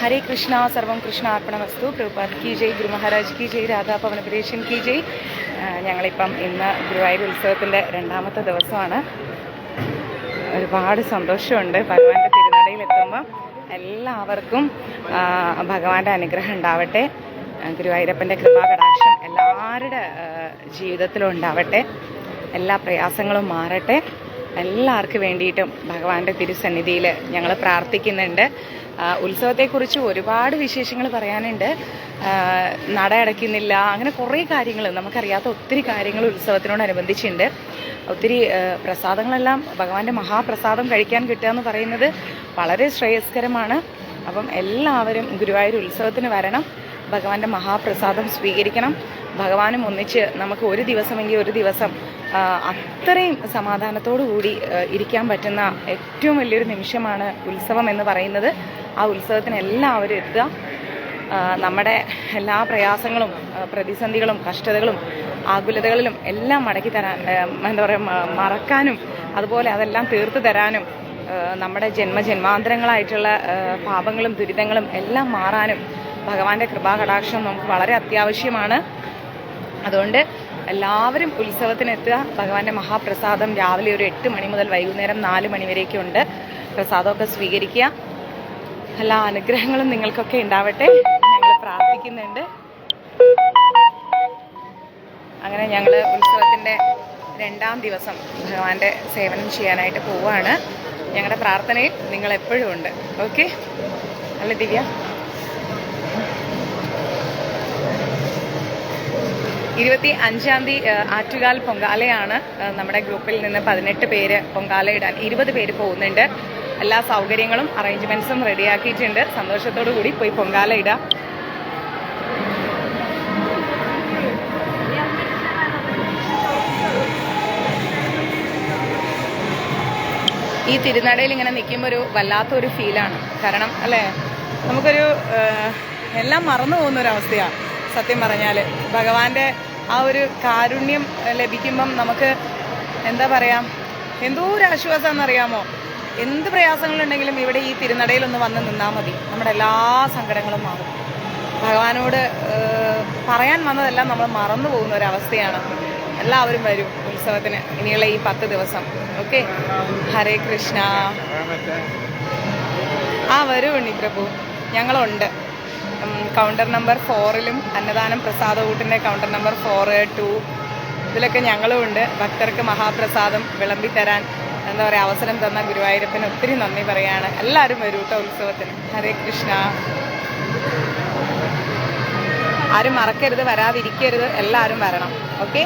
ഹരേ കൃഷ്ണ സർവം കൃഷ്ണ അർപ്പണമസ്തു. പ്രഭുപാദ് കി ജയ് ഗുരു മഹാരാജ് കി ജയ് രാധാ പവനപുരേഷൻ കി ജയ്. ഞങ്ങളിപ്പം ഇന്ന് ഗുരുവായൂർ ഉത്സവത്തിന്റെ രണ്ടാമത്തെ ദിവസമാണ്. ഒരുപാട് സന്തോഷമുണ്ട് ഭഗവാന്റെ തിരുനടയിൽ എത്തുമ്പോൾ എല്ലാവർക്കും ഭഗവാന്റെ അനുഗ്രഹം ഉണ്ടാവട്ടെ. ഗുരുവായൂരപ്പന്റെ കൃപാകടാക്ഷം എല്ലാവരുടെ ജീവിതത്തിലും ഉണ്ടാവട്ടെ. എല്ലാ പ്രയാസങ്ങളും മാറട്ടെ. എല്ലാവർക്കും വേണ്ടിയിട്ടും ഭഗവാന്റെ തിരുസന്നിധിയിൽ ഞങ്ങൾ പ്രാർത്ഥിക്കുന്നുണ്ട്. ഉത്സവത്തെക്കുറിച്ച് ഒരുപാട് വിശേഷങ്ങൾ പറയാനുണ്ട്. നട അടയ്ക്കുന്നില്ല അങ്ങനെ കുറേ കാര്യങ്ങൾ നമുക്കറിയാത്ത ഒത്തിരി കാര്യങ്ങൾ ഉത്സവത്തിനോടനുബന്ധിച്ചുണ്ട്. ഒത്തിരി പ്രസാദങ്ങളെല്ലാം ഭഗവാന്റെ മഹാപ്രസാദം കഴിക്കാൻ കിട്ടുക എന്ന് പറയുന്നത് വളരെ ശ്രേയസ്കരമാണ്. അപ്പം എല്ലാവരും ഗുരുവായൂർ ഉത്സവത്തിന് വരണം ഭഗവാന്റെ മഹാപ്രസാദം സ്വീകരിക്കണം. ഭഗവാനും ഒന്നിച്ച് നമുക്ക് ഒരു ദിവസമെങ്കിൽ ഒരു ദിവസം അത്രയും സമാധാനത്തോടു കൂടി ഇരിക്കാൻ പറ്റുന്ന ഏറ്റവും വലിയൊരു നിമിഷമാണ് ഉത്സവം എന്ന് പറയുന്നത്. ആ ഉത്സവത്തിന് എല്ലാവരും എത്തുക. നമ്മുടെ എല്ലാ പ്രയാസങ്ങളും പ്രതിസന്ധികളും കഷ്ടതകളും ആകുലതകളിലും എല്ലാം മടക്കി തരാൻ എന്താ പറയുക മറക്കാനും അതുപോലെ അതെല്ലാം തീർത്തു തരാനും നമ്മുടെ ജന്മജന്മാന്തരങ്ങളായിട്ടുള്ള പാപങ്ങളും ദുരിതങ്ങളും എല്ലാം മാറാനും ഭഗവാന്റെ കൃപാകടാക്ഷം നമുക്ക് വളരെ അത്യാവശ്യമാണ്. അതുകൊണ്ട് എല്ലാവരും ഉത്സവത്തിനെത്തുക ഭഗവാന്റെ മഹാപ്രസാദം രാവിലെ ഒരു എട്ട് മണി മുതൽ വൈകുന്നേരം നാല് മണി വരെയൊക്കെയുണ്ട്. പ്രസാദമൊക്കെ സ്വീകരിക്കുക. എല്ലാ അനുഗ്രഹങ്ങളും നിങ്ങൾക്കൊക്കെ ഉണ്ടാവട്ടെ. ഞങ്ങൾ പ്രാർത്ഥിക്കുന്നുണ്ട്. അങ്ങനെ ഞങ്ങൾ ഉത്സവത്തിന്റെ രണ്ടാം ദിവസം ഭഗവാന്റെ സേവനം ചെയ്യാനായിട്ട് പോവുകയാണ് ഞങ്ങളുടെ പ്രാർത്ഥനയിൽ നിങ്ങൾ എപ്പോഴും ഉണ്ട്. ഓക്കെ? അല്ലേ ദിവ്യ? ഇരുപത്തി അഞ്ചാം തീയതി ആറ്റുകാൽ പൊങ്കാലയാണ് നമ്മുടെ ഗ്രൂപ്പിൽ നിന്ന് പതിനെട്ട് പേര് പൊങ്കാല ഇടാൻ ഇരുപത് പേര് പോകുന്നുണ്ട്. എല്ലാ സൗകര്യങ്ങളും അറേഞ്ച്മെന്റ്സും റെഡിയാക്കിയിട്ടുണ്ട്. സന്തോഷത്തോടു കൂടി പോയി പൊങ്കാല ഇടാം. ഈ തിരുനടയിൽ ഇങ്ങനെ നിൽക്കുമ്പോൾ ഒരു വല്ലാത്തൊരു ഫീലാണ്. കാരണം അല്ലേ? നമുക്കൊരു എല്ലാം മറന്നു പോകുന്ന ഒരു അവസ്ഥയാണ്. സത്യം പറഞ്ഞാൽ ഭഗവാന്റെ ആ ഒരു കാരുണ്യം ലഭിക്കുമ്പം നമുക്ക് എന്താ പറയാ എന്തോ ഒരു ആശ്വാസമെന്നറിയാമോ എന്ത് പ്രയാസങ്ങളുണ്ടെങ്കിലും ഇവിടെ ഈ തിരുനടയിൽ ഒന്ന് വന്ന് നിന്നാൽ മതി. നമ്മുടെ എല്ലാ സങ്കടങ്ങളും മാറും. ഭഗവാനോട് പറയാൻ വന്നതെല്ലാം നമ്മൾ മറന്നു പോകുന്ന ഒരവസ്ഥയാണ് എല്ലാവരും വരും ഉത്സവത്തിന് ഇനിയുള്ള ഈ പത്ത് ദിവസം. ഓക്കെ? ഹരേ കൃഷ്ണ. ആ വരൂ ഉണ്ണി പ്രഭു ഞങ്ങളുണ്ട്. കൗണ്ടർ നമ്പർ ഫോറിലും അന്നദാനം പ്രസാദകൂട്ടിന്റെ കൗണ്ടർ നമ്പർ ഫോർ ടു ഇതിലൊക്കെ ഞങ്ങളും ഉണ്ട്. ഭക്തർക്ക് മഹാപ്രസാദം വിളമ്പി തരാൻ എന്താ പറയുക അവസരം തന്ന ഗുരുവായൂരപ്പന് ഒത്തിരി നന്ദി പറയാണ്. എല്ലാവരും വരൂ ഉത്സവത്തിന്. ഹരേ കൃഷ്ണ. ആരും മറക്കരുത് വരാതിരിക്കരുത് എല്ലാവരും വരണം. ഓക്കെ?